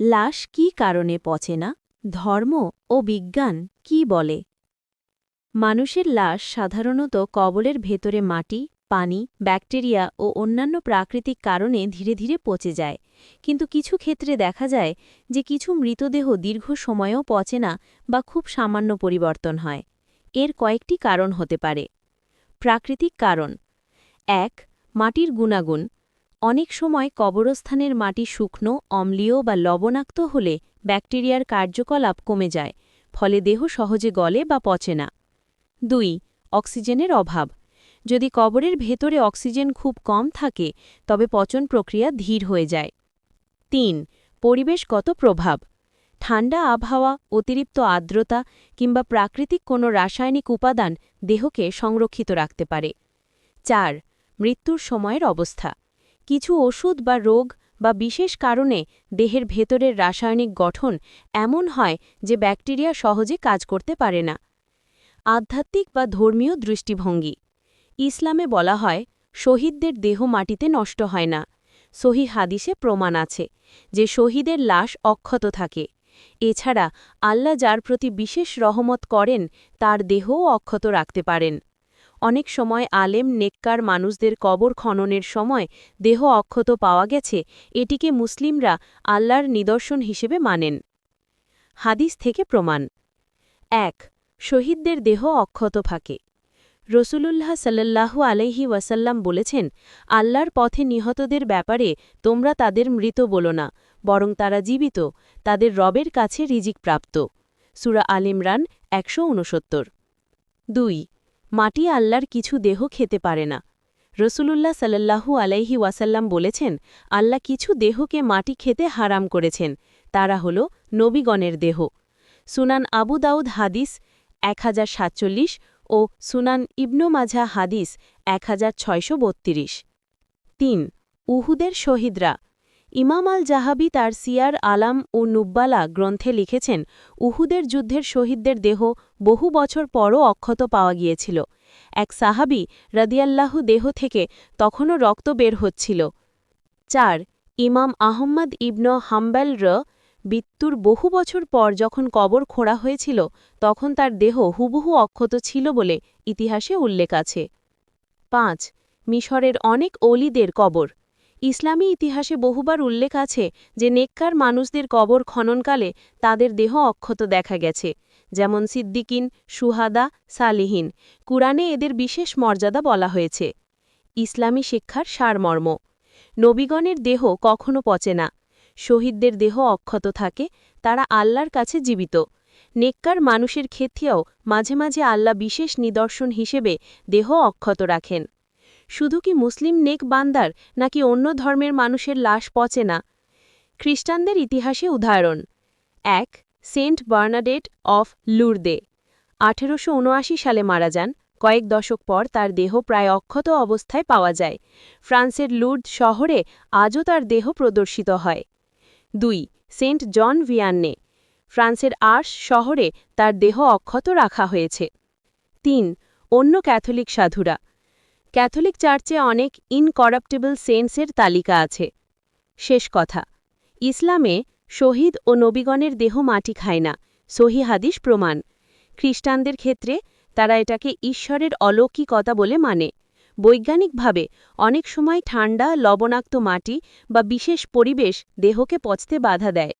লাশ কি কারণে পচে না? ধর্ম ও বিজ্ঞান কি বলে? মানুষের লাশ সাধারণত কবলের ভেতরে মাটি, পানি, ব্যাকটেরিয়া ও অন্যান্য প্রাকৃতিক কারণে ধীরে ধীরে পচে যায়। কিন্তু কিছু ক্ষেত্রে দেখা যায় যে কিছু মৃতদেহ দীর্ঘ সময়েও পচে না বা খুব সামান্য পরিবর্তন হয়। এর কয়েকটি কারণ হতে পারে। প্রাকৃতিক কারণ। এক, মাটির গুণাগুণ। অনেক সময় কবরস্থানের মাটি শুকনো, অম্লীয় বা লবণাক্ত হলে ব্যাকটেরিয়ার কার্যকলাপ কমে যায়, ফলে দেহ সহজে গলে বা পচে না। দুই, অক্সিজেনের অভাব। যদি কবরের ভেতরে অক্সিজেন খুব কম থাকে, তবে পচন প্রক্রিয়া ধীর হয়ে যায়। তিন, পরিবেশগত প্রভাব। ঠান্ডা আবহাওয়া, অতিরিক্ত আর্দ্রতা কিংবা প্রাকৃতিক কোনো রাসায়নিক উপাদান দেহকে সংরক্ষিত রাখতে পারে। চার, মৃত্যুর সময়ের অবস্থা। কিছু ওষুধ বা রোগ বা বিশেষ কারণে দেহের ভেতরের রাসায়নিক গঠন এমন হয় যে ব্যাকটেরিয়া সহজে কাজ করতে পারে না। আধ্যাত্মিক বা ধর্মীয় দৃষ্টিভঙ্গি। ইসলামে বলা হয়, শহীদদের দেহ মাটিতে নষ্ট হয় না। সহি হাদিসে প্রমাণ আছে যে শহীদের লাশ অক্ষত থাকে। এছাড়া আল্লাহ যার প্রতি বিশেষ রহমত করেন, তার দেহও অক্ষত রাখতে পারেন। অনেক সময় আলেম, নেককার মানুষদের কবর খননের সময় দেহ অক্ষত পাওয়া গেছে, এটিকে মুসলিমরা আল্লাহর নিদর্শন হিসেবে মানেন। হাদিস থেকে প্রমাণ। এক, শহীদদের দেহ অক্ষত থাকে রসুলুল্লাহ সাল্লাল্লাহু আলাইহি ওয়াসাল্লাম বলেছেন, আল্লাহর পথে নিহতদের ব্যাপারে তোমরা তাদের মৃত বলো না, বরং তারা জীবিত, তাদের রবের কাছে রিজিক প্রাপ্ত। সুরা আলিমরান একশো উনসত্তর দুই মাটি আল্লাহর কিছু দেহ খেতে পারে না। রসুলুল্লাহ সাল্লাল্লাহু আলাইহি ওয়াসাল্লাম বলেছেন, আল্লাহ কিছু দেহকে মাটি খেতে হারাম করেছেন, তারা হল নবীগণের দেহ। সুনান আবু দাউদ হাদিস এক হাজার সাতচল্লিশ ও সুনান ইবনু মাঝা হাদিস এক তিন, উহুদের শহীদরা ইমাম আল জাহাবি তার সিয়ার, আলাম ও নুব্বালা গ্রন্থে লিখেছেন, উহুদের যুদ্ধের শহীদদের দেহ বহু বছর পরও অক্ষত পাওয়া গিয়েছিল। এক সাহাবি রদিয়াল্লাহু দেহ থেকে তখনও রক্ত বের হচ্ছিল। চার, ইমাম আহম্মদ ইবন হাম্বেল র বিত্তুর বহু বছর পর যখন কবর খোঁড়া হয়েছিল, তখন তার দেহ হুবহু অক্ষত ছিল বলে ইতিহাসে উল্লেখ আছে। পাঁচ, মিশরের অনেক অলিদের কবর। ইসলামী ইতিহাসে বহুবার উল্লেখ আছে যে নেককার মানুষদের কবর খননকালে তাদের দেহ অক্ষত দেখা গেছে, যেমন সিদ্দিকিন, সুহাদা, সালিহীন। কুরআনে এদের বিশেষ মর্যাদা বলা হয়েছে। ইসলামী শিক্ষার সারমর্ম। নবীগণের দেহ কখনো পচে না। শহীদদের দেহ অক্ষত থাকে, তারা আল্লাহর কাছে জীবিত। নেককার মানুষের ক্ষেত্রেও মাঝে মাঝে আল্লাহ বিশেষ নিদর্শন হিসেবে দেহ অক্ষত রাখেন। শুধু কি মুসলিম নেক বান্দার নাকি অন্য ধর্মের মানুষের লাশ পচে না? খ্রিস্টানদের ইতিহাসে উদাহরণ। এক, সেন্ট বার্নাডেট অফ লুরদে। আঠেরোশো উনআশি সালে মারা যান। কয়েক দশক পর তার দেহ প্রায় অক্ষত অবস্থায় পাওয়া যায়। ফ্রান্সের লুর্দ শহরে আজও তার দেহ প্রদর্শিত হয়। দুই, সেন্ট জন ভিয়ান্নে। ফ্রান্সের আর্স শহরে তার দেহ অক্ষত রাখা হয়েছে। তিন, অন্য ক্যাথলিক সাধুরা। ক্যাথলিক চার্চে অনেক ইনকরাপ্টেবল সেন্সের তালিকা আছে। শেষ কথা, ইসলামে শহীদ ও নবীগণের দেহ মাটি খায় না, সহি হাদিস প্রমাণ। খ্রিস্টানদের ক্ষেত্রে তারা এটাকে ঈশ্বরের অলৌকিকতা বলে মানে। বৈজ্ঞানিকভাবে অনেক সময় ঠান্ডা, লবণাক্ত মাটি বা বিশেষ পরিবেশ দেহকে পচতে বাধা দেয়।